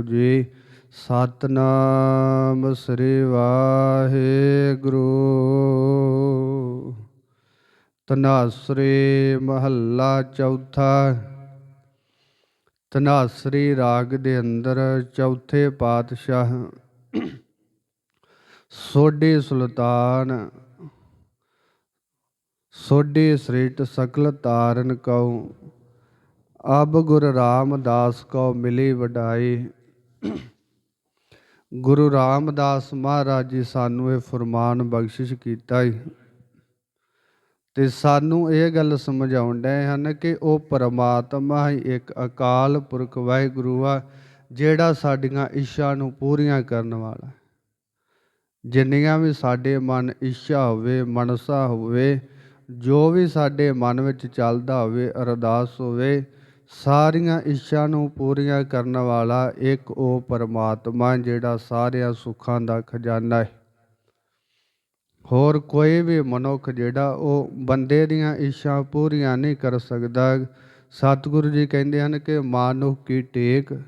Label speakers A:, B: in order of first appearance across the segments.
A: ਜੀ ਸਤਨਾਮ ਸ੍ਰੀ ਵਾਹਿਗੁਰੂ। ਤਨਾਸਰੀ ਮਹੱਲਾ ਚੌਥਾ। ਤਨਾਸਰੀ ਰਾਗ ਦੇ ਅੰਦਰ ਚੌਥੇ ਪਾਤਸ਼ਾਹ ਸੋਢੀ ਸੁਲਤਾਨ, ਸੋਢੀ ਸ੍ਰਿਸ਼ਟ ਸਕਲ ਤਾਰਨ ਕਉ। ਅਬ ਗੁਰ ਰਾਮਦਾਸ ਕੋ ਮਿਲੀ ਵਡਾਈ। ਗੁਰੂ ਰਾਮਦਾਸ ਮਹਾਰਾਜ ਜੀ ਸਾਨੂੰ ਇਹ ਫਰਮਾਨ ਬਖਸ਼ਿਸ਼ ਕੀਤਾ ਹੈ ਤੇ ਸਾਨੂੰ ਇਹ ਗੱਲ ਸਮਝਾਉਣ ਡਏ ਹਨ ਕਿ ਉਹ ਪਰਮਾਤਮਾ ਹੀ ਇੱਕ ਅਕਾਲ ਪੁਰਖ ਵਾਹਿਗੁਰੂ ਆ, ਜਿਹੜਾ ਸਾਡੀਆਂ ਇੱਛਾ ਨੂੰ ਪੂਰੀਆਂ ਕਰਨ ਵਾਲਾ। ਜਿੰਨੀਆਂ ਵੀ ਸਾਡੇ ਮਨ ਇੱਛਾ ਹੋਵੇ, ਮਨਸਾ ਹੋਵੇ, ਜੋ ਵੀ ਸਾਡੇ ਮਨ ਵਿੱਚ ਚੱਲਦਾ ਹੋਵੇ, ਅਰਦਾਸ ਹੋਵੇ ਸਾਰੀਆਂ ਇੱਛਾ ਨੂੰ ਪੂਰੀਆਂ ਕਰਨ ਵਾਲਾ ਇੱਕ ਉਹ ਪਰਮਾਤਮਾ ਜਿਹੜਾ ਸਾਰਿਆਂ ਸੁੱਖਾਂ ਦਾ ਖਜ਼ਾਨਾ ਹੈ। ਹੋਰ ਕੋਈ ਵੀ ਮਨੁੱਖ ਜਿਹੜਾ ਉਹ ਬੰਦੇ ਦੀਆਂ ਇੱਛਾ ਪੂਰੀਆਂ ਨਹੀਂ ਕਰ ਸਕਦਾ। ਸਤਿਗੁਰੂ ਜੀ ਕਹਿੰਦੇ ਹਨ ਕਿ ਮਾਨੁਖ ਕੀ ਟੇਕ,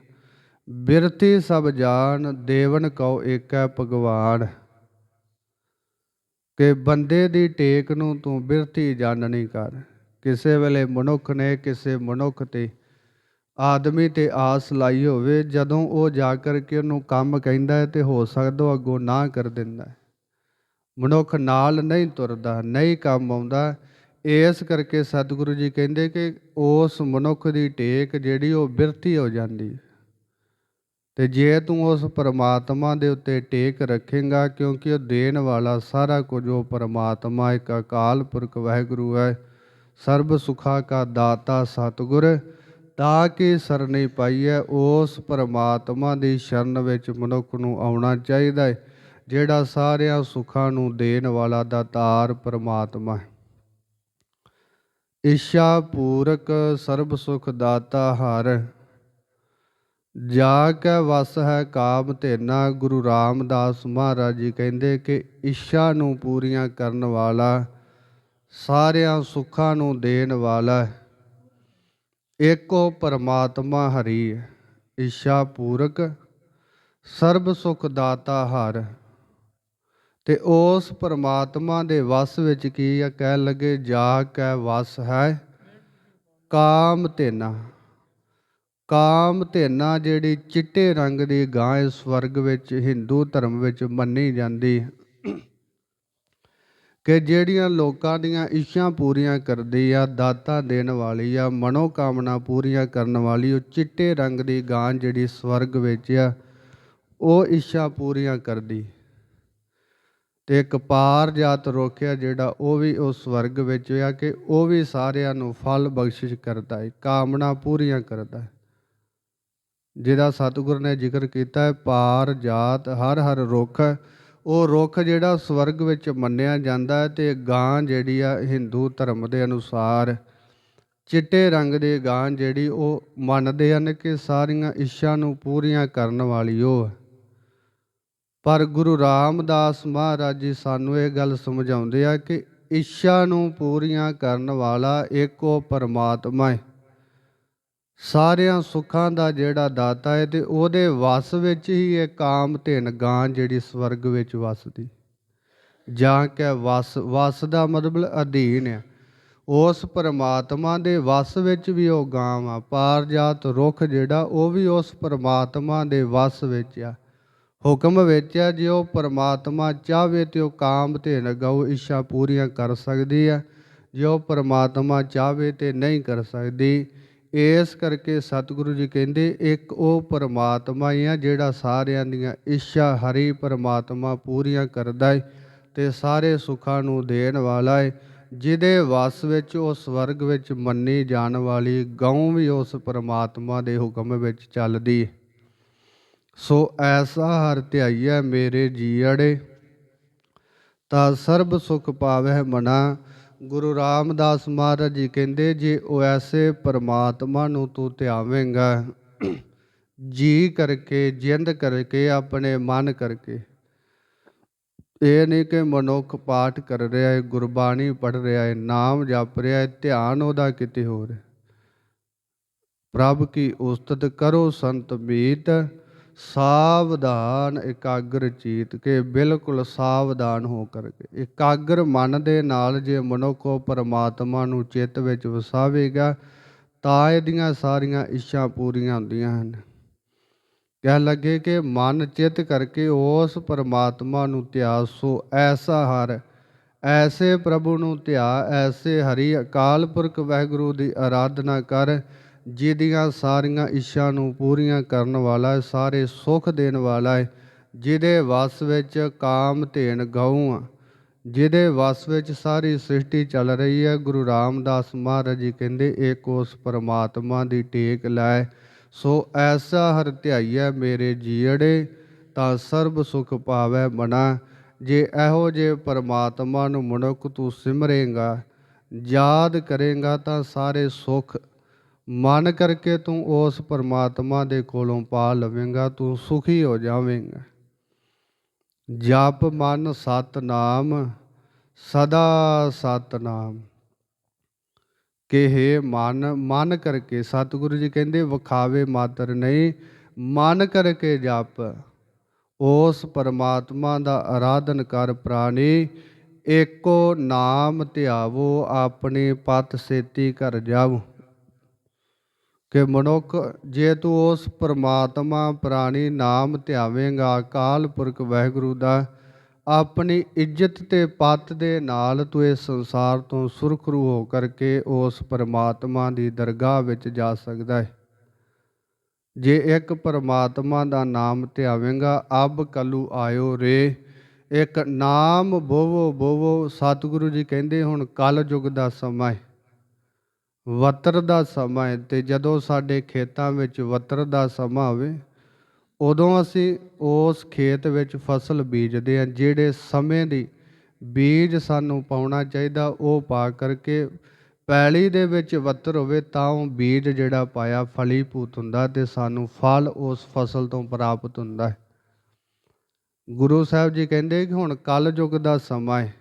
A: ਬਿਰਤੀ ਸਭ ਜਾਣ, ਦੇਵਨ ਕਉ ਏਕੈ ਭਗਵਾਨ। ਕਿ ਬੰਦੇ ਦੀ ਟੇਕ ਨੂੰ ਤੂੰ ਬਿਰਤੀ ਜਾਣਨੀ ਕਰ। ਕਿਸੇ ਵੇਲੇ ਮਨੁੱਖ ਨੇ ਕਿਸੇ ਮਨੁੱਖ ਤੇ ਆਦਮੀ ਤੇ ਆਸ ਲਾਈ ਹੋਵੇ, ਜਦੋਂ ਉਹ ਜਾ ਕਰਕੇ ਉਹਨੂੰ ਕੰਮ ਕਹਿੰਦਾ ਹੈ ਤੇ ਹੋ ਸਕਦਾ ਉਹ ਅੱਗੋਂ ਨਾ ਕਰ ਦਿੰਦਾ ਹੈ। ਮਨੁੱਖ ਨਾਲ ਨਹੀਂ ਤੁਰਦਾ, ਨਹੀਂ ਕੰਮ ਆਉਂਦਾ। ਇਸ ਕਰਕੇ ਸਤਿਗੁਰੂ ਜੀ ਕਹਿੰਦੇ ਕਿ ਉਸ ਮਨੁੱਖ ਦੀ ਟੇਕ ਜਿਹੜੀ ਉਹ ਬਿਰਤੀ ਹੋ ਜਾਂਦੀ ਤੇ ਜੇ ਤੂੰ ਉਸ ਪਰਮਾਤਮਾ ਦੇ ਉੱਤੇ ਟੇਕ ਰੱਖੇਗਾ, ਕਿਉਂਕਿ ਉਹ ਦੇਣ ਵਾਲਾ ਸਾਰਾ ਕੁਝ ਉਹ ਪਰਮਾਤਮਾ, ਇੱਕ ਅਕਾਲ ਪੁਰਖ ਵਾਹਿਗੁਰੂ ਹੈ ਸਰਬ ਸੁਖਾ ਕਾ ਦਾਤਾ ਸਤਿਗੁਰ, ਤਾਂ ਕਿ ਸਰਨੀ ਪਾਈਐ, ਉਸ ਪਰਮਾਤਮਾ ਦੀ ਸ਼ਰਨ ਵਿੱਚ ਮਨੁੱਖ ਨੂੰ ਆਉਣਾ ਚਾਹੀਦਾ ਹੈ ਜਿਹੜਾ ਸਾਰਿਆਂ ਸੁੱਖਾਂ ਨੂੰ ਦੇਣ ਵਾਲਾ ਦਾਤਾਰ ਪਰਮਾਤਮਾ ਹੈ। ਇਸ਼ਾ ਪੂਰਕ ਸਰਬ ਸੁਖ ਦਾਤਾ ਹਰ, ਜਾ ਕੇ ਵਸ ਹੈ ਕਾਮ ਧੇਨਾ, ਗੁਰੂ ਰਾਮਦਾਸ ਮਹਾਰਾਜ ਜੀ ਕਹਿੰਦੇ ਕਿ ਇੱਛਾ ਨੂੰ ਪੂਰੀਆਂ ਕਰਨ ਵਾਲਾ ਸਾਰਿਆਂ ਸੁੱਖਾਂ ਨੂੰ ਦੇਣ ਵਾਲਾ ਏਕੋ ਪਰਮਾਤਮਾ ਹਰੀ ਹੈ। ਇੱਛਾ ਪੂਰਕ, ਸਰਬ ਸੁਖ ਦਾਤਾ ਹਰ। ਤੇ ਉਸ ਪਰਮਾਤਮਾ ਦੇ ਵਸ ਵਿੱਚ ਕੀ ਆ? ਕਹਿ ਲਗੇ, ਜਾ ਕੇ ਵਸ ਹੈ, ਕਾਮ ਤੇਨਾ ਕਾਮ ਧੇਨਾ ਜਿਹੜੀ ਚਿੱਟੇ ਰੰਗ ਦੀ ਗਾਂ ਇਸ ਸਵਰਗ ਵਿੱਚ, ਹਿੰਦੂ ਧਰਮ ਵਿੱਚ ਮੰਨੀ ਜਾਂਦੀ। ਕਿ ਜਿਹੜੀਆਂ ਲੋਕਾਂ ਦੀਆਂ ਇੱਛਾ ਪੂਰੀਆਂ ਕਰਦੀ ਆ, ਦਾਤਾ ਦੇਣ ਵਾਲੀ ਆ ਮਨੋ ਕਾਮਨਾ ਪੂਰੀਆਂ ਕਰਨ ਵਾਲੀ, ਉਹ ਚਿੱਟੇ ਰੰਗ ਦੀ ਗਾਂ ਜਿਹੜੀ ਸਵਰਗ ਵਿੱਚ ਆ, ਉਹ ਇੱਛਾ ਪੂਰੀਆਂ ਕਰਦੀ। ਤੇ ਇੱਕ ਪਾਰ ਜਾਤ ਰੋਕਿਆ ਜਿਹੜਾ ਉਹ ਵੀ ਉਸ ਸਵਰਗ ਵਿੱਚ ਆ ਕਿ ਉਹ ਵੀ ਸਾਰਿਆਂ ਨੂੰ ਫਲ ਬਖਸ਼ਿਸ਼ ਕਰਦਾ ਹੈ ਕਾਮਨਾ ਪੂਰੀਆਂ ਕਰਦਾ ਹੈ ਜਿਹਦਾ ਸਤਿਗੁਰ ਨੇ ਜ਼ਿਕਰ ਕੀਤਾ ਹੈ ਪਾਰ ਜਾਤ ਹਰ ਹਰ ਰੁੱਖ ਉਹ ਰੁੱਖ ਜਿਹੜਾ ਸਵਰਗ ਵਿੱਚ ਮੰਨਿਆ ਜਾਂਦਾ ਹੈ ਤੇ ਗਾਂ ਜਿਹੜੀ ਆ ਹਿੰਦੂ ਧਰਮ ਦੇ ਅਨੁਸਾਰ ਚਿੱਟੇ ਰੰਗ ਦੇ ਗਾਂ ਜਿਹੜੀ ਉਹ ਮੰਨਦੇ ਹਨ ਕਿ ਸਾਰੀਆਂ ਇੱਛਾ ਨੂੰ ਪੂਰੀਆਂ ਕਰਨ ਵਾਲੀ ਉਹ ਪਰ ਗੁਰੂ ਰਾਮਦਾਸ ਮਹਾਰਾਜ ਜੀ ਸਾਨੂੰ ਇਹ ਗੱਲ ਸਮਝਾਉਂਦੇ ਆ ਕਿ ਇੱਛਾ ਨੂੰ ਪੂਰੀਆਂ ਕਰਨ ਵਾਲਾ ਇੱਕੋ ਪਰਮਾਤਮਾ ਹੈ। ਸਾਰਿਆਂ ਸੁੱਖਾਂ ਦਾ ਜਿਹੜਾ ਦਾਤਾ ਹੈ ਤੇ ਉਹਦੇ ਵਸ ਵਿੱਚ ਹੀ ਇਹ ਕਾਮ ਧਿਨ ਗਾਂ ਜਿਹੜੀ ਸਵਰਗ ਵਿੱਚ ਵਸਦੀ। ਜਾਂ ਕਿ ਵਸ ਵਸ ਦਾ ਮਤਲਬ ਅਧੀਨ ਹੈ ਉਸ ਪਰਮਾਤਮਾ ਦੇ ਵਸ ਵਿੱਚ ਵੀ ਉਹ ਗਾਂ ਆ ਪਾਰਜਾਤ ਰੁੱਖ ਜਿਹੜਾ ਉਹ ਵੀ ਉਸ ਪਰਮਾਤਮਾ ਦੇ ਵਸ ਵਿੱਚ ਆ। ਹੁਕਮ ਵਿੱਚ ਆ, ਜੇ ਉਹ ਪਰਮਾਤਮਾ ਚਾਹਵੇ ਤੇ ਉਹ ਕਾਮ ਧਿਨ ਗਉ ਇੱਛਾ ਪੂਰੀਆਂ ਕਰ ਸਕਦੀ ਹੈ ਜੇ ਉਹ ਪਰਮਾਤਮਾ ਚਾਹਵੇ ਤੇ ਨਹੀਂ ਕਰ ਸਕਦੀ ਇਸ ਕਰਕੇ ਸਤਿਗੁਰੂ ਜੀ ਕਹਿੰਦੇ, ਇੱਕ ਉਹ ਪਰਮਾਤਮਾ ਹੀ ਆ ਜਿਹੜਾ ਸਾਰਿਆਂ ਦੀਆਂ ਇੱਛਾ ਹਰੀ ਪਰਮਾਤਮਾ ਪੂਰੀਆਂ ਕਰਦਾ ਹੈ ਤੇ ਸਾਰੇ ਸੁੱਖਾਂ ਨੂੰ ਦੇਣ ਵਾਲਾ ਹੈ ਜਿਹਦੇ ਵਸ ਵਿੱਚ, ਉਹ ਸਵਰਗ ਵਿੱਚ ਮੰਨੀ ਜਾਣ ਵਾਲੀ ਗਊ ਵੀ ਉਸ ਪਰਮਾਤਮਾ ਦੇ ਹੁਕਮ ਵਿੱਚ ਚੱਲਦੀ ਸੋ ਐਸਾ ਹਰ ਧਿਆਈਐ ਮੇਰੇ ਜੀੜੇ ਤਾਂ ਸਰਬ ਸੁਖ ਪਾਵਹਿ ਮਨਾ ਗੁਰੂ ਰਾਮਦਾਸ ਮਹਾਰਾਜ ਜੀ ਕਹਿੰਦੇ, ਜੇ ਉਹ ਐਸੇ ਪਰਮਾਤਮਾ ਨੂੰ ਤੂੰ ਧਿਆਵੇਂਗਾ, ਜੀ ਕਰਕੇ, ਜਿੰਦ ਕਰਕੇ, ਆਪਣੇ ਮਨ ਕਰਕੇ। ਇਹ ਨਹੀਂ ਕਿ ਮਨੁੱਖ ਪਾਠ ਕਰ ਰਿਹਾ ਹੈ, ਗੁਰਬਾਣੀ ਪੜ ਰਿਹਾ ਹੈ, ਨਾਮ ਜਪ ਰਿਹਾ ਹੈ, ਧਿਆਨ ਉਹਦਾ ਕਿਤੇ ਹੋਰ ਪ੍ਰਭ ਕੀ ਉਸਤਤ ਕਰੋ, ਸੰਤ ਮੀਤ ਸਾਵਧਾਨ ਇਕਾਗਰ ਚੀਤ ਕੇ ਬਿਲਕੁਲ ਸਾਵਧਾਨ ਹੋ ਕਰਕੇ ਇਕਾਗਰ ਮਨ ਦੇ ਨਾਲ ਜੇ ਮਨੁੱਖ ਉਹ ਪਰਮਾਤਮਾ ਨੂੰ ਚਿੱਤ ਵਿੱਚ ਵਸਾਵੇਗਾ, ਤਾਂ ਇਹਦੀਆਂ ਸਾਰੀਆਂ ਇੱਛਾ ਪੂਰੀਆਂ ਹੁੰਦੀਆਂ ਹਨ। ਕਹਿ ਲੱਗੇ ਕਿ ਮਨ ਚਿੱਤ ਕਰਕੇ ਉਸ ਪਰਮਾਤਮਾ ਨੂੰ ਧਿਆ ਸੋ ਐਸਾ ਹਰ, ਐਸੇ ਪ੍ਰਭੂ ਨੂੰ ਧਿਆ, ਐਸੇ ਹਰੀ ਅਕਾਲ ਪੁਰਖ ਵਾਹਿਗੁਰੂ ਦੀ ਆਰਾਧਨਾ ਕਰ ਜਿਹਦੀਆਂ ਸਾਰੀਆਂ ਇੱਛਾ ਨੂੰ ਪੂਰੀਆਂ ਕਰਨ ਵਾਲਾ ਹੈ, ਸਾਰੇ ਸੁਖ ਦੇਣ ਵਾਲਾ ਹੈ, ਜਿਹਦੇ ਵਸ ਵਿੱਚ ਕਾਮ ਧੇਨ ਗਊ ਆ, ਜਿਹਦੇ ਵਸ ਵਿੱਚ ਸਾਰੀ ਸ੍ਰਿਸ਼ਟੀ ਚੱਲ ਰਹੀ ਹੈ, ਗੁਰੂ ਰਾਮਦਾਸ ਮਹਾਰਾਜ ਜੀ ਕਹਿੰਦੇ ਏਕ ਉਸ ਪਰਮਾਤਮਾ ਦੀ ਟੇਕ ਲੈ, ਸੋ ਐਸਾ ਹਰ ਧਿਆਈਐ ਮੇਰੇ ਜੀੜੇ ਤਾਂ ਸਰਬ ਸੁਖ ਪਾਵੈ ਮਨਾ, ਜੇ ਇਹੋ ਜੇ ਪਰਮਾਤਮਾ ਨੂੰ ਮਨੁੱਖ ਤੂੰ ਸਿਮਰੇਗਾ, ਯਾਦ ਕਰੇਗਾ, ਤਾਂ ਸਾਰੇ ਸੁਖ ਮਨ ਕਰਕੇ ਤੂੰ ਉਸ ਪਰਮਾਤਮਾ ਦੇ ਕੋਲੋਂ ਪਾ ਲਵੇਂਗਾ, ਤੂੰ ਸੁਖੀ ਹੋ ਜਾਵੇਂਗਾ। ਜਪ ਮਨ ਸਤਨਾਮ, ਸਦਾ ਸਤ ਨਾਮ ਕਿਹੇ ਮਨ ਮਨ ਕਰਕੇ, ਸਤਿਗੁਰੂ ਜੀ ਕਹਿੰਦੇ, ਵਿਖਾਵੇ ਮਾਤਰ ਨਹੀਂ, ਮਨ ਕਰਕੇ ਜਪ। ਉਸ ਪਰਮਾਤਮਾ ਦਾ ਆਰਾਧਨ ਕਰ ਪ੍ਰਾਣੀ, ਏਕੋ ਨਾਮ ਧਿਆਵੋ, ਆਪਣੀ ਪਤ ਸੇਤੀ ਕਰ ਜਾਵੋ। ਕਿ ਮਨੁੱਖ, ਜੇ ਤੂੰ ਉਸ ਪਰਮਾਤਮਾ ਪ੍ਰਾਣੀ ਨਾਮ ਧਿਆਵੇਂਗਾ, ਅਕਾਲ ਪੁਰਖ ਵਾਹਿਗੁਰੂ ਦਾ, ਆਪਣੀ ਇੱਜ਼ਤ ਤੇ ਪੱਤ ਦੇ ਨਾਲ ਤੂੰ ਇਸ ਸੰਸਾਰ ਤੋਂ ਸੁਰਖਰੂ ਹੋ ਕਰਕੇ ਉਸ ਪਰਮਾਤਮਾ ਦੀ ਦਰਗਾਹ ਵਿੱਚ ਜਾ ਸਕਦਾ ਹੈ। ਜੇ ਇੱਕ ਪਰਮਾਤਮਾ ਦਾ ਨਾਮ ਧਿਆਵੇਂਗਾ, ਅਬ ਕਲੂ ਆਇਓ ਰੇ। ਇੱਕ ਨਾਮ ਬੋਵੋ ਬੋਵੋ, ਸਤਿਗੁਰੂ ਜੀ ਕਹਿੰਦੇ ਹੁਣ ਕਲ ਯੁਗ ਦਾ ਸਮਾਂ ਹੈ। ਵਤਰ ਦਾ ਸਮਾਂ ਹੈ ਤੇ ਜਦੋਂ ਸਾਡੇ ਖੇਤਾਂ ਵਿੱਚ ਵਤਰ ਦਾ ਸਮਾਂ ਹੋਵੇ ਉਦੋਂ ਅਸੀਂ ਉਸ ਖੇਤ ਵਿੱਚ ਫਸਲ ਬੀਜਦੇ ਹਾਂ, ਜਿਹੜੇ ਸਮੇਂ ਦੀ ਬੀਜ ਸਾਨੂੰ ਪਾਉਣਾ ਚਾਹੀਦਾ, ਉਹ ਪਾ ਕਰਕੇ ਪੈਲੀ ਦੇ ਵਿੱਚ ਵੱਤਰ ਹੋਵੇ ਤਾਂ ਉਹ ਬੀਜ ਜਿਹੜਾ ਪਾਇਆ ਫਲੀਭੂਤ ਹੁੰਦਾ ਤੇ ਸਾਨੂੰ ਫਲ ਉਸ ਫਸਲ ਤੋਂ ਪ੍ਰਾਪਤ ਹੁੰਦਾ ਹੈ। ਗੁਰੂ ਸਾਹਿਬ ਜੀ ਕਹਿੰਦੇ ਕਿ ਹੁਣ ਕਲ ਯੁੱਗ ਦਾ ਸਮਾਂ ਹੈ।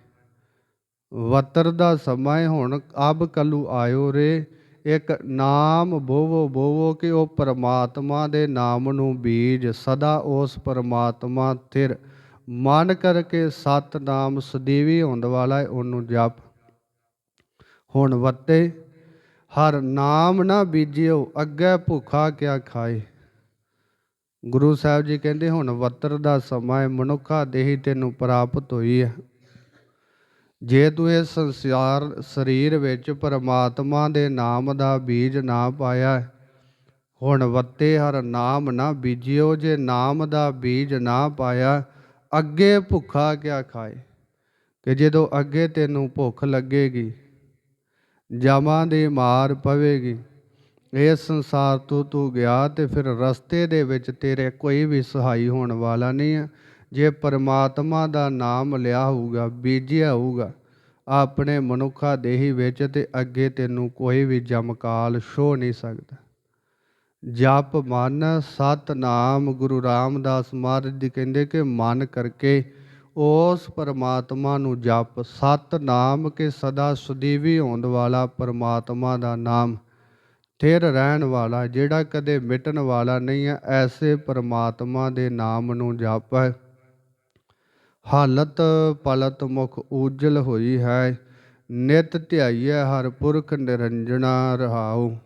A: ਵਤਰ ਦਾ ਸਮਾਂ ਹੁਣ, ਅਬ ਕਲੂ ਆਇਓ ਰੇ। ਇੱਕ ਨਾਮ ਬੋਵੋ ਬੋਵੋ ਕਿ ਉਹ ਪਰਮਾਤਮਾ ਦੇ ਨਾਮ ਨੂੰ ਬੀਜ, ਸਦਾ ਉਸ ਪਰਮਾਤਮਾ ਥਿਰ। ਮਨ ਕਰਕੇ ਸਤ ਨਾਮ ਸਦੀਵੀ ਹੋਣ ਵਾਲਾ ਹੈ ਉਹਨੂੰ ਜਪ। ਹੁਣ ਵੱਤੇ, ਹਰ ਨਾਮ ਨਾ ਬੀਜਿਓ, ਅੱਗੇ ਭੁੱਖਾ ਕਿਆ ਖਾਏ। ਗੁਰੂ ਸਾਹਿਬ ਜੀ ਕਹਿੰਦੇ, ਹੁਣ ਵੱਤਰ ਦਾ ਸਮਾਂ ਹੈ ਮਨੁੱਖਾ ਦੇਹੀ ਤੈਨੂੰ ਪ੍ਰਾਪਤ ਹੋਈ ਹੈ ਜੇ ਤੂੰ ਇਸ ਸੰਸਾਰ, ਸਰੀਰ ਵਿੱਚ ਪਰਮਾਤਮਾ ਦੇ ਨਾਮ ਦਾ ਬੀਜ ਨਾ ਪਾਇਆ, ਹੁਣ ਵੱਤੇ ਹਰ ਨਾਮ ਨਾ ਬੀਜਿਓ, ਜੇ ਨਾਮ ਦਾ ਬੀਜ ਨਾ ਪਾਇਆ, ਅੱਗੇ ਭੁੱਖਾ ਕਿਆ ਖਾਏ? ਕਿ ਜਦੋਂ ਅੱਗੇ ਤੈਨੂੰ ਭੁੱਖ ਲੱਗੇਗੀ ਜਾਮਾਂ ਦੀ ਮਾਰ ਪਵੇਗੀ। ਇਸ ਸੰਸਾਰ ਤੋਂ ਤੂੰ ਗਿਆ ਤੇ ਫਿਰ ਰਸਤੇ ਦੇ ਵਿੱਚ ਤੇਰੇ ਕੋਈ ਵੀ ਸਹਾਈ ਹੋਣ ਵਾਲਾ ਨਹੀਂ ਹੈ। ਜੇ ਪਰਮਾਤਮਾ ਦਾ ਨਾਮ ਲਿਆ ਹੋਊਗਾ ਬੀਜਿਆ ਹੋਊਗਾ ਆਪਣੇ ਮਨੁੱਖਾ ਦੇਹੀ ਵਿੱਚ ਤੇ ਅੱਗੇ ਤੈਨੂੰ ਕੋਈ ਵੀ ਜਮਕਾਲ ਛੋ ਨਹੀਂ ਸਕਦਾ। ਜਪ ਮਨ ਸਤ ਨਾਮ ਗੁਰੂ ਰਾਮਦਾਸ ਮਹਾਰਾਜ ਜੀ ਕਹਿੰਦੇ ਕਿ ਮਨ ਕਰਕੇ ਉਸ ਪਰਮਾਤਮਾ ਨੂੰ ਜਪ ਸਤ ਨਾਮ ਕੇ ਸਦਾ ਸੁਦੀਵੀ ਹੋਣ ਵਾਲਾ ਪਰਮਾਤਮਾ ਦਾ ਨਾਮ ਥਿਰ ਰਹਿਣ ਵਾਲਾ, ਜਿਹੜਾ ਕਦੇ ਮਿਟਣ ਵਾਲਾ ਨਹੀਂ ਹੈ, ਐਸੇ ਪਰਮਾਤਮਾ ਦੇ ਨਾਮ ਨੂੰ ਜਪ ਹੈ। ਹਾਲਤ ਪਲਤ ਮੁਖ ਉਜਲ ਹੋਈ ਹੈ। ਨਿਤ ਧਿਆਈਐ ਹਰ ਪੁਰਖ ਨਿਰੰਜਣਾ ਰਹਾਉ।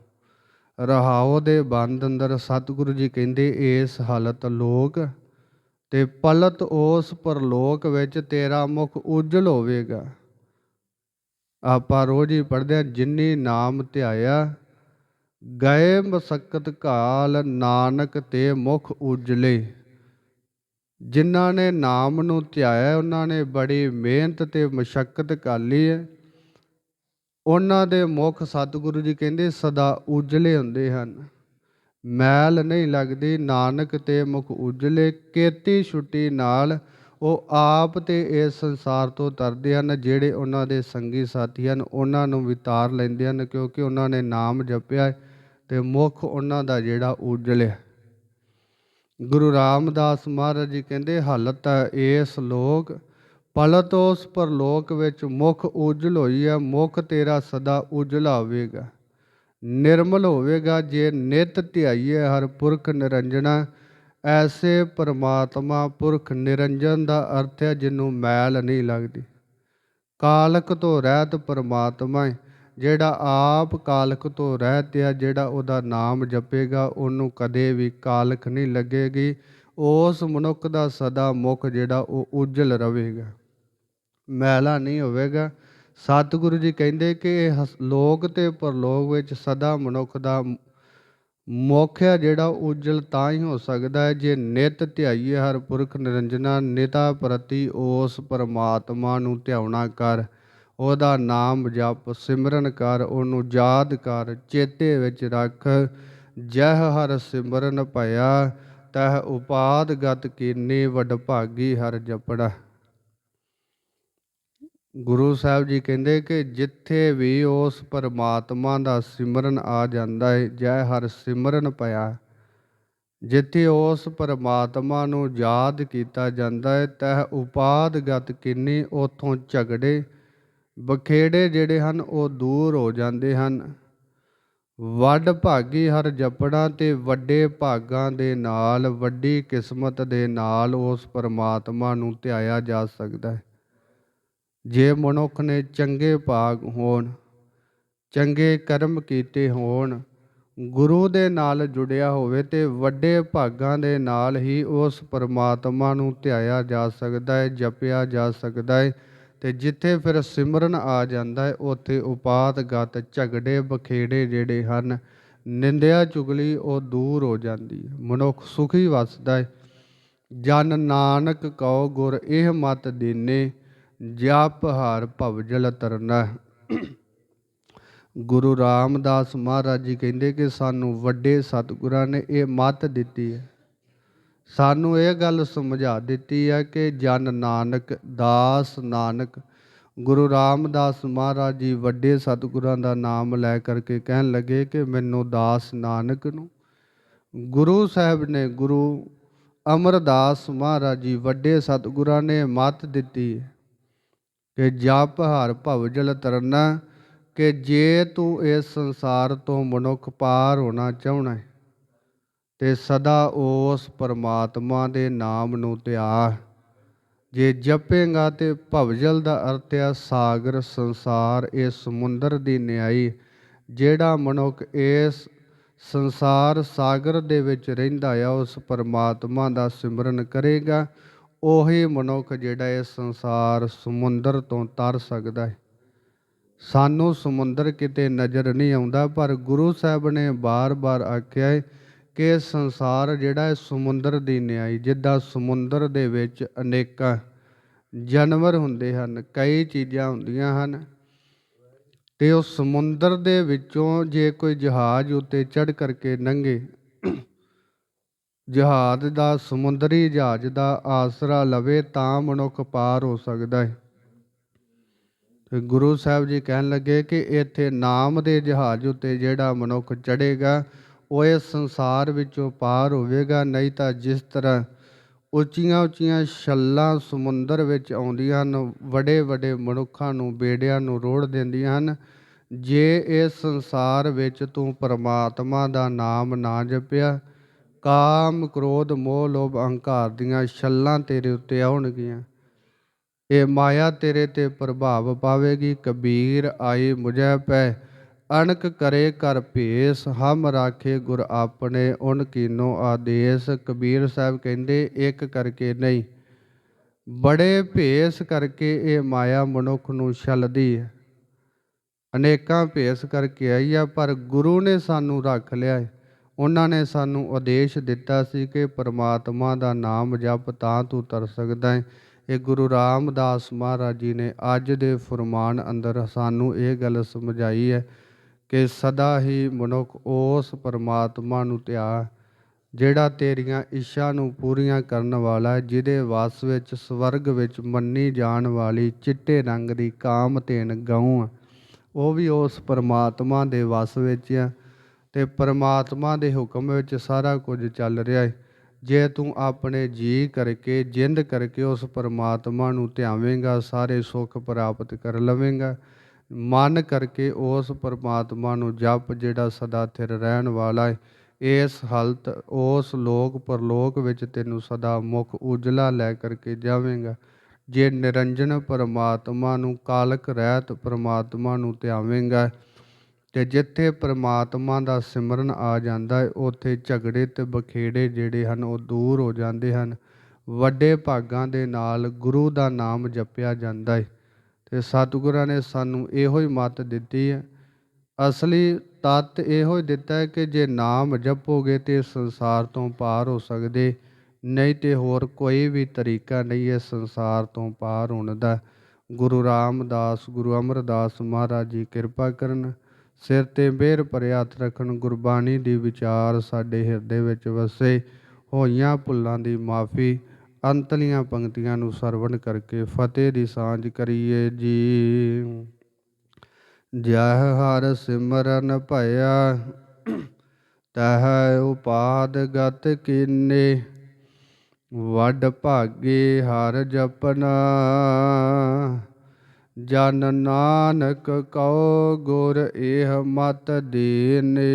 A: ਰਹਾਉ ਦੇ ਬੰਦ ਅੰਦਰ ਸਤਿਗੁਰੂ ਜੀ ਕਹਿੰਦੇ, ਇਸ ਹਾਲਤ ਲੋਕ ਤੇ ਪਲਤ ਉਸ ਪਰਲੋਕ ਵਿੱਚ ਤੇਰਾ ਮੁਖ ਉਜਲ ਹੋਵੇਗਾ। ਆਪਾਂ ਰੋਜ਼ ਹੀ ਪੜ੍ਹਦੇ ਹਾਂ, ਜਿਨੀ ਨਾਮ ਧਿਆਇਆ, ਗਏ ਮਸਕਤ ਕਾਲ ਨਾਨਕ ਤੇ ਮੁਖ ਉਜਲੇ ਜਿਨ੍ਹਾਂ ਨੇ ਨਾਮ ਨੂੰ ਧਿਆਇਆ, ਉਹਨਾਂ ਨੇ ਬੜੀ ਮਿਹਨਤ ਤੇ ਮਸ਼ਕਤ ਕਰ ਲਈ ਹੈ। ਉਹਨਾਂ ਦੇ ਮੁਖ ਸਤਿਗੁਰੂ ਜੀ ਕਹਿੰਦੇ, ਸਦਾ ਉਜਲੇ ਹੁੰਦੇ ਹਨ। ਮੈਲ ਨਹੀਂ ਲੱਗਦੀ, ਨਾਨਕ ਤੇ ਮੁਖ ਉਜਲੇ। ਕੇਤੀ ਛੁੱਟੀ ਨਾਲ ਉਹ ਆਪ ਤੇ ਇਸ ਸੰਸਾਰ ਤੋਂ ਤਰਦੇ ਹਨ, ਜਿਹੜੇ ਉਹਨਾਂ ਦੇ ਸੰਗੀ ਸਾਥੀ ਹਨ। ਉਹਨਾਂ ਨੂੰ ਵੀ ਤਾਰ ਲੈਂਦੇ ਹਨ, ਕਿਉਂਕਿ ਉਹਨਾਂ ਨੇ ਨਾਮ ਜਪਿਆ ਤੇ ਮੁਖ ਉਹਨਾਂ ਦਾ ਜਿਹੜਾ ਉਜਲਿਆ ਗੁਰੂ ਰਾਮਦਾਸ ਮਹਾਰਾਜ ਜੀ ਕਹਿੰਦੇ, ਹਾਲਤ ਇਸ ਲੋਕ ਪਲਤ ਉਸ ਪਰਲੋਕ ਵਿੱਚ ਮੁਖ ਉਜਲ ਹੋਈ ਹੈ, ਮੁਖ ਤੇਰਾ ਸਦਾ ਉਜਲਾ ਹੋਵੇਗਾ। ਨਿਰਮਲ ਹੋਵੇਗਾ, ਜੇ ਨਿਤ ਧਿਆਈਏ ਹਰ ਪੁਰਖ ਨਿਰੰਜਨਾ ਐਸੇ ਪਰਮਾਤਮਾ ਪੁਰਖ ਨਿਰੰਜਨ ਦਾ ਅਰਥ ਹੈ ਜਿਹਨੂੰ ਮੈਲ ਨਹੀਂ ਲੱਗਦੀ। ਕਾਲਕ ਤੋਂ ਰਹਿਤ ਪਰਮਾਤਮਾ ਹੈ ਜਿਹੜਾ ਆਪ ਕਾਲਕ ਤੋਂ ਰਹਿਤ ਹੈ ਜਿਹੜਾ ਉਹਦਾ ਨਾਮ ਜਪੇਗਾ, ਉਹਨੂੰ ਕਦੇ ਵੀ ਕਾਲਕ ਨਹੀਂ ਲੱਗੇਗੀ। ਉਸ ਮਨੁੱਖ ਦਾ ਸਦਾ ਮੁਖ ਜਿਹੜਾ ਉਹ ਉਜਲ ਰਹੇਗਾ, ਮੈਲਾ ਨਹੀਂ ਹੋਵੇਗਾ। ਸਤਿਗੁਰੂ ਜੀ ਕਹਿੰਦੇ ਕਿ ਇਹ ਹਸ- ਲੋਕ ਤੇ ਪਰਲੋਕ ਵਿੱਚ ਸਦਾ ਮਨੁੱਖ ਦਾ ਮੁੱਖ ਹੈ ਜਿਹੜਾ ਉਜਲ ਤਾਂ ਹੀ ਹੋ ਸਕਦਾ ਹੈ ਜੇ ਨਿਤ ਧਿਆਈਏ ਹਰ ਪੁਰਖ ਨਿਰੰਜਨਾ, ਨਿਤਾ ਪ੍ਰਤੀ ਉਸ ਪਰਮਾਤਮਾ ਨੂੰ ਧਿਆਉਣਾ ਕਰ। ਉਹਦਾ ਨਾਮ ਜਪ, ਸਿਮਰਨ ਕਰ, ਉਹਨੂੰ ਯਾਦ ਕਰ, ਚੇਤੇ ਵਿੱਚ ਰੱਖ। ਜਹ ਹਰ ਸਿਮਰਨ ਭਇਆ, ਤਹ ਉਪਾਦ ਗਤ ਕੀਨੀ ਵਡ ਭਾਗੀ ਹਰ ਜਪੜਾ ਗੁਰੂ ਸਾਹਿਬ ਜੀ ਕਹਿੰਦੇ ਕਿ ਜਿੱਥੇ ਵੀ ਉਸ ਪਰਮਾਤਮਾ ਦਾ ਸਿਮਰਨ ਆ ਜਾਂਦਾ ਹੈ ਜੈ ਹਰ ਸਿਮਰਨ ਪਿਆ ਜਿੱਥੇ ਉਸ ਪਰਮਾਤਮਾ ਨੂੰ ਯਾਦ ਕੀਤਾ ਜਾਂਦਾ ਹੈ ਤਹ ਉਪਾਦ ਗਤ ਕਿੰਨੀ, ਉਥੋਂ ਝਗੜੇ ਬਖੇੜੇ ਜਿਹੜੇ ਹਨ, ਉਹ ਦੂਰ ਹੋ ਜਾਂਦੇ ਹਨ। ਵੱਡ ਭਾਗੀ ਹਰ ਜਪਣਾ ਤੇ ਵੱਡੇ ਭਾਗਾਂ ਦੇ ਨਾਲ, ਵੱਡੀ ਕਿਸਮਤ ਦੇ ਨਾਲ ਉਸ ਪਰਮਾਤਮਾ ਨੂੰ ਧਿਆਇਆ ਜਾ ਸਕਦਾ ਹੈ। ਜੇ ਮਨੁੱਖ ਨੇ ਚੰਗੇ ਭਾਗ ਹੋਣ, ਚੰਗੇ ਕਰਮ ਕੀਤੇ ਹੋਣ, ਗੁਰੂ ਦੇ ਨਾਲ ਜੁੜਿਆ ਹੋਵੇ ਤੇ ਵੱਡੇ ਭਾਗਾਂ ਦੇ ਨਾਲ ਹੀ ਉਸ ਪਰਮਾਤਮਾ ਨੂੰ ਧਿਆਇਆ ਜਾ ਸਕਦਾ ਹੈ, ਜਪਿਆ ਜਾ ਸਕਦਾ ਹੈ ਤੇ ਜਿੱਥੇ ਫਿਰ ਸਿਮਰਨ ਆ ਜਾਂਦਾ ਹੈ, ਉੱਥੇ ਉਪਾਦਗਤ ਝਗੜੇ, ਬਖੇੜੇ ਜਿਹੜੇ ਹਨ, ਨਿੰਦਿਆ ਚੁਗਲੀ ਉਹ ਦੂਰ ਹੋ ਜਾਂਦੀ ਹੈ। ਮਨੁੱਖ ਸੁਖੀ ਵਸਦਾ ਹੈ। ਜਨ ਨਾਨਕ ਕਉ ਗੁਰ ਇਹ ਮਤ ਦੀਨੇ, ਜਪ ਹਰ ਭਵਜਲ ਤਰਨਾ। ਗੁਰੂ ਰਾਮਦਾਸ ਮਹਾਰਾਜ ਜੀ ਕਹਿੰਦੇ ਕਿ ਸਾਨੂੰ ਵੱਡੇ ਸਤਿਗੁਰਾਂ ਨੇ ਇਹ ਮਤ ਦਿੱਤੀ ਹੈ। ਸਾਨੂੰ ਇਹ ਗੱਲ ਸਮਝਾ ਦਿੱਤੀ ਹੈ ਕਿ ਜਨ ਨਾਨਕ ਦਾਸ ਨਾਨਕ, ਗੁਰੂ ਰਾਮਦਾਸ ਮਹਾਰਾਜ ਜੀ ਵੱਡੇ ਸਤਿਗੁਰਾਂ ਦਾ ਨਾਮ ਲੈ ਕਰਕੇ ਕਹਿਣ ਲੱਗੇ ਕਿ ਮੈਨੂੰ ਦਾਸ ਨਾਨਕ ਨੂੰ, ਗੁਰੂ ਸਾਹਿਬ ਨੇ ਗੁਰੂ ਅਮਰਦਾਸ ਮਹਾਰਾਜ ਜੀ ਵੱਡੇ ਸਤਿਗੁਰਾਂ ਨੇ ਮਤ ਦਿੱਤੀ ਹੈ ਕਿ ਜਪ ਹਰ ਭਵਜਲ ਤਰਨਾ, ਕਿ ਜੇ ਤੂੰ ਇਸ ਸੰਸਾਰ ਤੋਂ ਮਨੁੱਖ ਪਾਰ ਹੋਣਾ ਚਾਹਣਾ ਹੈ ਤੇ ਸਦਾ ਉਸ ਪਰਮਾਤਮਾ ਦੇ ਨਾਮ ਨੂੰ ਧਿਆ ਜੇ ਜਪੇਗਾ ਤੇ ਭਵਜਲ ਦਾ ਅਰਥ ਹੈ ਸਾਗਰ, ਸੰਸਾਰ, ਇਹ ਸਮੁੰਦਰ ਦੀ ਨਿਆਈ, ਜਿਹੜਾ ਮਨੁੱਖ ਇਸ ਸੰਸਾਰ ਸਾਗਰ ਦੇ ਵਿੱਚ ਰਹਿੰਦਾ ਆ, ਉਸ ਪਰਮਾਤਮਾ ਦਾ ਸਿਮਰਨ ਕਰੇਗਾ, ਉਹੀ ਮਨੁੱਖ ਜਿਹੜਾ ਇਹ ਸੰਸਾਰ ਸਮੁੰਦਰ ਤੋਂ ਤਰ ਸਕਦਾ ਹੈ। ਸਾਨੂੰ ਸਮੁੰਦਰ ਕਿਤੇ ਨਜ਼ਰ ਨਹੀਂ ਆਉਂਦਾ, ਪਰ ਗੁਰੂ ਸਾਹਿਬ ਨੇ ਬਾਰ-ਬਾਰ ਆਖਿਆ ਹੈ ਕਿ ਸੰਸਾਰ ਜਿਹੜਾ ਹੈ ਸਮੁੰਦਰ ਦੀ ਨਿਆਈ, ਜਿੱਦਾਂ ਸਮੁੰਦਰ ਦੇ ਵਿੱਚ ਅਨੇਕਾਂ ਜਾਨਵਰ ਹੁੰਦੇ ਹਨ, ਕਈ ਚੀਜ਼ਾਂ ਹੁੰਦੀਆਂ ਹਨ, ਤੇ ਉਹ ਸਮੁੰਦਰ ਦੇ ਵਿੱਚੋਂ ਜੇ ਕੋਈ ਜਹਾਜ਼ ਉੱਤੇ ਚੜ ਕਰਕੇ ਲੰਘੇ ਜਹਾਜ਼ ਦਾ, ਸਮੁੰਦਰੀ ਜਹਾਜ਼ ਦਾ ਆਸਰਾ ਲਵੇ ਤਾਂ ਮਨੁੱਖ ਪਾਰ ਹੋ ਸਕਦਾ ਹੈ। ਤੇ ਗੁਰੂ ਸਾਹਿਬ ਜੀ ਕਹਿਣ ਲੱਗੇ ਕਿ ਇੱਥੇ ਨਾਮ ਦੇ ਜਹਾਜ਼ ਉੱਤੇ ਜਿਹੜਾ ਮਨੁੱਖ ਚੜੇਗਾ ਉਹ ਇਸ ਸੰਸਾਰ ਵਿੱਚੋਂ ਪਾਰ ਹੋਵੇਗਾ, ਨਹੀਂ ਤਾਂ ਜਿਸ ਤਰ੍ਹਾਂ ਉੱਚੀਆਂ ਉੱਚੀਆਂ ਛੱਲਾਂ ਸਮੁੰਦਰ ਵਿੱਚ ਆਉਂਦੀਆਂ ਹਨ ਵੱਡੇ ਵੱਡੇ ਮਨੁੱਖਾਂ ਨੂੰ ਬੇੜਿਆਂ ਨੂੰ ਰੋੜ ਦਿੰਦੀਆਂ ਹਨ। ਜੇ ਇਸ ਸੰਸਾਰ ਵਿੱਚ ਤੂੰ ਪਰਮਾਤਮਾ ਦਾ ਨਾਮ ਨਾ ਜਪਿਆ, ਕਾਮ, ਕ੍ਰੋਧ, ਮੋਹ, ਲੋਭ, ਅਹੰਕਾਰ ਦੀਆਂ ਛੱਲਾਂ ਤੇਰੇ ਉੱਤੇ ਆਉਣਗੀਆਂ। ਇਹ ਮਾਇਆ ਤੇਰੇ ਤੇ ਪ੍ਰਭਾਵ ਪਾਵੇਗੀ। ਕਬੀਰ ਆਈ ਮੁਝੈ ਪੈ ਅਣਕ ਕਰੇ ਕਰ ਭੇਸ, ਹਮ ਰਾਖੇ ਗੁਰ ਆਪਣੇ, ਉਨ ਕੀਨੋ ਆਦੇਸ। ਕਬੀਰ ਸਾਹਿਬ ਕਹਿੰਦੇ ਇੱਕ ਕਰਕੇ ਨਹੀਂ। ਬੜੇ ਭੇਸ ਕਰਕੇ ਇਹ ਮਾਇਆ ਮਨੁੱਖ ਨੂੰ ਛਲਦੀ। ਹੈ ਅਨੇਕਾਂ ਭੇਸ ਕਰਕੇ ਆਈ ਆ, ਪਰ ਗੁਰੂ ਨੇ ਸਾਨੂੰ ਰੱਖ ਲਿਆ ਹੈ ਉਹਨਾਂ ਨੇ ਸਾਨੂੰ ਆਦੇਸ਼ ਦਿੱਤਾ ਸੀ ਕਿ ਪਰਮਾਤਮਾ ਦਾ ਨਾਮ ਜਪ ਤਾਂ ਤੂੰ ਤਰ ਸਕਦਾ ਹੈ ਇਹ ਗੁਰੂ ਰਾਮਦਾਸ ਮਹਾਰਾਜ ਜੀ ਨੇ ਅੱਜ ਦੇ ਫਰਮਾਨ ਅੰਦਰ ਸਾਨੂੰ ਇਹ ਗੱਲ ਸਮਝਾਈ ਹੈ ਕਿ ਸਦਾ ਹੀ ਮਨੁੱਖ ਉਸ ਪਰਮਾਤਮਾ ਨੂੰ ਧਿਆ ਜਿਹੜਾ ਤੇਰੀਆਂ ਇੱਛਾ ਨੂੰ ਪੂਰੀਆਂ ਕਰਨ ਵਾਲਾ ਹੈ, ਜਿਹਦੇ ਵਾਸ ਵਿੱਚ, ਸਵਰਗ ਵਿੱਚ ਮੰਨੀ ਜਾਣ ਵਾਲੀ ਚਿੱਟੇ ਰੰਗ ਦੀ ਕਾਮਤੇਨ ਗਊ ਹੈ। ਉਹ ਵੀ ਉਸ ਪਰਮਾਤਮਾ ਦੇ ਵਸ ਵਿੱਚ ਆ ਤੇ ਪਰਮਾਤਮਾ ਦੇ ਹੁਕਮ ਵਿੱਚ ਸਾਰਾ ਕੁਝ ਚੱਲ ਰਿਹਾ ਹੈ। ਜੇ ਤੂੰ ਆਪਣੇ ਜੀ ਕਰਕੇ, ਜਿੰਦ ਕਰਕੇ ਉਸ ਪਰਮਾਤਮਾ ਨੂੰ ਧਿਆਵੇਂਗਾ, ਸਾਰੇ ਸੁੱਖ ਪ੍ਰਾਪਤ ਕਰ ਲਵੇਂਗਾ। ਮਨ ਕਰਕੇ ਉਸ ਪਰਮਾਤਮਾ ਨੂੰ ਜਪ ਜਿਹੜਾ ਸਦਾ ਥਿਰ ਰਹਿਣ ਵਾਲਾ ਹੈ ਇਸ ਹਲਤ ਉਸ ਲੋਕ ਪਰਲੋਕ ਵਿੱਚ ਤੈਨੂੰ ਸਦਾ ਮੁਖ ਉਜਲਾ ਲੈ ਕਰਕੇ ਜਾਵੇਂਗਾ। ਜੇ ਨਿਰੰਜਨ ਪਰਮਾਤਮਾ ਨੂੰ ਕਾਲਕ ਰਹਿਤ ਪਰਮਾਤਮਾ ਨੂੰ ਧਿਆਵੇਂਗਾ ਤੇ ਜਿੱਥੇ ਪਰਮਾਤਮਾ ਦਾ ਸਿਮਰਨ ਆ ਜਾਂਦਾ ਹੈ ਉੱਥੇ ਝਗੜੇ ਤੇ ਬਖੇੜੇ ਜਿਹੜੇ ਹਨ ਉਹ ਦੂਰ ਹੋ ਜਾਂਦੇ ਹਨ। ਵੱਡੇ ਭਾਗਾਂ ਦੇ ਨਾਲ ਗੁਰੂ ਦਾ ਨਾਮ ਜਪਿਆ ਜਾਂਦਾ ਹੈ ਤੇ ਸਤਿਗੁਰਾਂ ਨੇ ਸਾਨੂੰ ਇਹੋ ਹੀ ਮੱਤ ਦਿੱਤੀ ਹੈ। ਅਸਲੀ ਤੱਤ ਇਹੋ ਹੀ ਦਿੱਤਾ ਹੈ ਕਿ ਜੇ ਨਾਮ ਜਪੋਗੇ ਤੇ ਇਸ ਸੰਸਾਰ ਤੋਂ ਪਾਰ ਹੋ ਸਕਦੇ, ਨਹੀਂ ਤੇ ਹੋਰ ਕੋਈ ਵੀ ਤਰੀਕਾ ਨਹੀਂ ਹੈ ਸੰਸਾਰ ਤੋਂ ਪਾਰ ਹੋਣ ਦਾ। ਗੁਰੂ ਰਾਮਦਾਸ, ਗੁਰੂ ਅਮਰਦਾਸ ਮਹਾਰਾਜ ਜੀ ਕਿਰਪਾ ਕਰਨ, ਸਿਰ ਤੇ ਮਿਹਰ ਭਰੇ ਹੱਥ ਰੱਖਣ, ਗੁਰਬਾਣੀ ਦੀ ਵਿਚਾਰ ਸਾਡੇ ਹਿਰਦੇ ਵਿੱਚ ਵਸੇ, ਹੋਈਆਂ ਭੁੱਲਾਂ ਦੀ ਮਾਫੀ ਅੰਤਲੀਆਂ ਪੰਕਤੀਆਂ ਨੂੰ ਸਰਵਣ ਕਰਕੇ ਫਤਿਹ ਦੀ ਸਾਂਝ ਕਰੀਏ ਜੀ। ਜਹ ਹਰ ਸਿਮਰਨ ਭਇਆ, ਤਹ ਉਪਾਦ ਗਤ ਕੀਨੇ, ਵੱਡ ਭਾਗੇ ਹਰ ਜਪਨਾ। ਜਨ ਨਾਨਕ ਕਉ ਗੁਰ ਇਹ ਮਤ ਦੇਨੇ।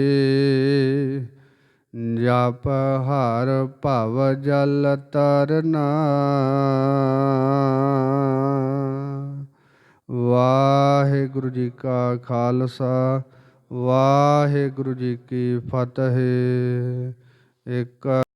A: ਜਪ ਹਰ ਭਵ ਜਲ ਤਰਨਾ ਵਾਹਿਗੁਰੂ ਜੀ ਕਾ ਖਾਲਸਾ ਵਾਹਿਗੁਰੂ ਜੀ ਕੀ ਫਤਿਹ। ਇੱਕ